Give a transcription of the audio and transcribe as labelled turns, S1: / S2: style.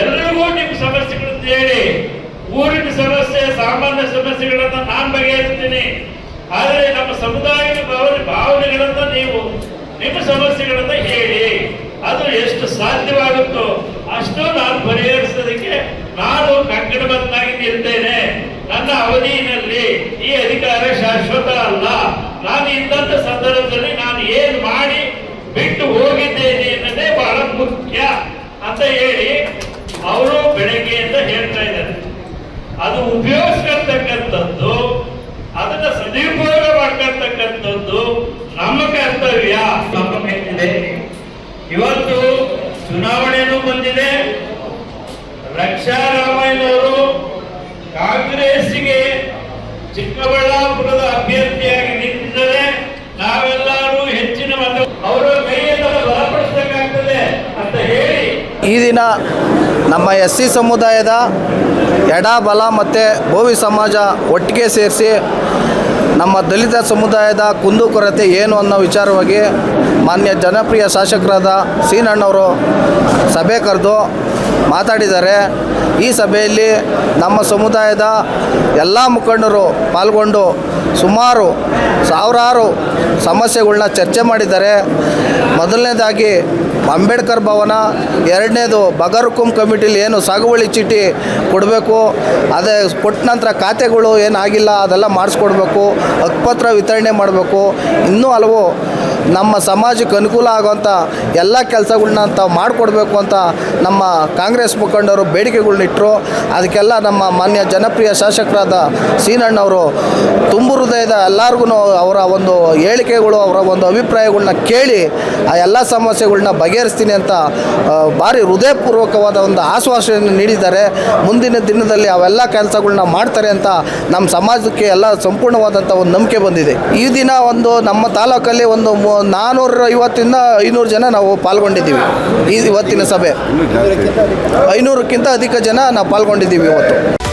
S1: ಎಲ್ರಿಗೂ ನಿಮ್ಮ ಸಮಸ್ಯೆಗಳನ್ನು ಹೇಳಿ, ಊರಿನ ಸಮಸ್ಯೆ, ಸಾಮಾನ್ಯ ಸಮಸ್ಯೆಗಳನ್ನ ನಾನು ಬಗೆಹರಿಸ್ತೀನಿ. ಆದರೆ ನಮ್ಮ ಸಮುದಾಯದ ಭಾವನೆ, ಭಾವನೆಗಳನ್ನ ನೀವು ನಿಮ್ಮ ಸಮಸ್ಯೆಗಳನ್ನ ಹೇಳಿ, ಅದು ಎಷ್ಟು ಸಾಧ್ಯವಾಗುತ್ತೋ ಅಷ್ಟು ನಾನು ಪರಿಹರಿಸೋದಕ್ಕೆ ನಾನು ಕಂಕಣಬದ್ಧನಾಗಿ ನಿಲ್ತೇನೆ ನನ್ನ ಅವಧಿಯಲ್ಲಿ ಈ ಅಧಿಕಾರ ಶಾಶ್ವತ ಅಲ್ಲ. ನಾನು ಇದ್ದಂತ ಸಂದರ್ಭದಲ್ಲಿ ನಾನು ಏನು ಮಾಡಿ ಹೇಳ್ತಾ ಇದ್ದಾರೆ ಅದು ಉಪಯೋಗಿಸ್ಕೊಳ್ತಕ್ಕಂಥದ್ದು ಅದನ್ನ ಸದುಪಯೋಗ ಮಾಡ್ಕೊಳ್ತಕ್ಕಂಥದ್ದು ನಮ್ಮ ಕರ್ತವ್ಯ. ನಮ್ಮ ಮೇಲಿದೆ ಇವತ್ತು ಚುನಾವಣೆನೂ ಬಂದಿದೆ. ರಕ್ಷಾ ರಾಮಯ್ಯನವರು ಕಾಂಗ್ರೆಸ್ಗೆ ಚಿಕ್ಕಬಳ್ಳಾಪುರದ ಅಭ್ಯರ್ಥಿಯಾಗಿ ನಿಂತಿದ್ದಾರೆ ನಾವೆಲ್ಲರೂ ಹೆಚ್ಚಿನ ಮತ ಅವರ ಕೈಯನ್ನು ಬಲಪಡಿಸಬೇಕಾಗ್ತದೆ ಅಂತ ಹೇಳಿ
S2: ಈ ದಿನ ನಮ್ಮ ಎಸ್ ಸಿ ಸಮುದಾಯದ ಎಡ ಬಲ ಮತ್ತು ಭೋವಿ ಸಮಾಜ ಒಟ್ಟಿಗೆ ಸೇರಿಸಿ ನಮ್ಮ ದಲಿತ ಸಮುದಾಯದ ಕುಂದುಕೊರತೆ ಏನು ಅನ್ನೋ ವಿಚಾರವಾಗಿ ಮಾನ್ಯ ಜನಪ್ರಿಯ ಶಾಸಕರಾದ ಸೀನಣ್ಣವರು ಸಭೆ ಕರೆದು ಮಾತಾಡಿದ್ದಾರೆ. ಈ ಸಭೆಯಲ್ಲಿ ನಮ್ಮ ಸಮುದಾಯದ ಎಲ್ಲ ಮುಖಂಡರು ಪಾಲ್ಗೊಂಡು ಸುಮಾರು ಸಾವಿರಾರು ಸಮಸ್ಯೆಗಳನ್ನ ಚರ್ಚೆ ಮಾಡಿದ್ದಾರೆ. ಮೊದಲನೇದಾಗಿ ಅಂಬೇಡ್ಕರ್ ಭವನ ಎರಡನೇದು ಬಗರ್ಕುಂ ಕಮಿಟಿಲಿ ಏನು ಸಾಗುವಳಿ ಚೀಟಿ ಕೊಡಬೇಕು, ಅದೇ ಕೊಟ್ಟ ನಂತರ ಖಾತೆಗಳು ಏನಾಗಿಲ್ಲ ಅದೆಲ್ಲ ಮಾಡಿಸ್ಕೊಡ್ಬೇಕು ಹಕ್ಕುಪತ್ರ ವಿತರಣೆ ಮಾಡಬೇಕು. ಇನ್ನೂ ಹಲವು ನಮ್ಮ ಸಮಾಜಕ್ಕೆ ಅನುಕೂಲ ಆಗುವಂಥ ಎಲ್ಲ ಕೆಲಸಗಳನ್ನ ತಾವು ಮಾಡಿಕೊಡ್ಬೇಕು ಅಂತ ನಮ್ಮ ಕಾಂಗ್ರೆಸ್ ಮುಖಂಡರು ಬೇಡಿಕೆಗಳನ್ನಿಟ್ಟರು ಅದಕ್ಕೆಲ್ಲ ನಮ್ಮ ಮಾನ್ಯ ಜನಪ್ರಿಯ ಶಾಸಕರಾದ ಸೀನಣ್ಣವರು ತುಂಬು ಹೃದಯದ ಎಲ್ಲರಿಗೂ ಅವರ ಒಂದು ಹೇಳಿಕೆಗಳು, ಅವರ ಒಂದು ಅಭಿಪ್ರಾಯಗಳನ್ನ ಕೇಳಿ ಆ ಎಲ್ಲ ಸಮಸ್ಯೆಗಳನ್ನ ಬಗೆಹರಿಸ್ತೀನಿ ಅಂತ ಭಾರಿ ಹೃದಯಪೂರ್ವಕವಾದ ಒಂದು ಆಶ್ವಾಸನೆಯನ್ನು ನೀಡಿದ್ದಾರೆ. ಮುಂದಿನ ದಿನದಲ್ಲಿ ಅವೆಲ್ಲ ಕೆಲಸಗಳನ್ನ ಮಾಡ್ತಾರೆ ಅಂತ ನಮ್ಮ ಸಮಾಜಕ್ಕೆ ಎಲ್ಲ ಸಂಪೂರ್ಣವಾದಂಥ ಒಂದು ನಂಬಿಕೆ ಬಂದಿದೆ. ಈ ದಿನ ಒಂದು ನಮ್ಮ ತಾಲೂಕಲ್ಲಿ ಒಂದು ನಾನ್ನೂರ ಐವತ್ತಿಂದ ಐನೂರು ಜನ ನಾವು ಪಾಲ್ಗೊಂಡಿದ್ದೀವಿ. ಈ ಇವತ್ತಿನ ಸಭೆ. ಐನೂರಕ್ಕಿಂತ ಅಧಿಕ ಜನ ನಾವು ಪಾಲ್ಗೊಂಡಿದ್ದೀವಿ ಇವತ್ತು.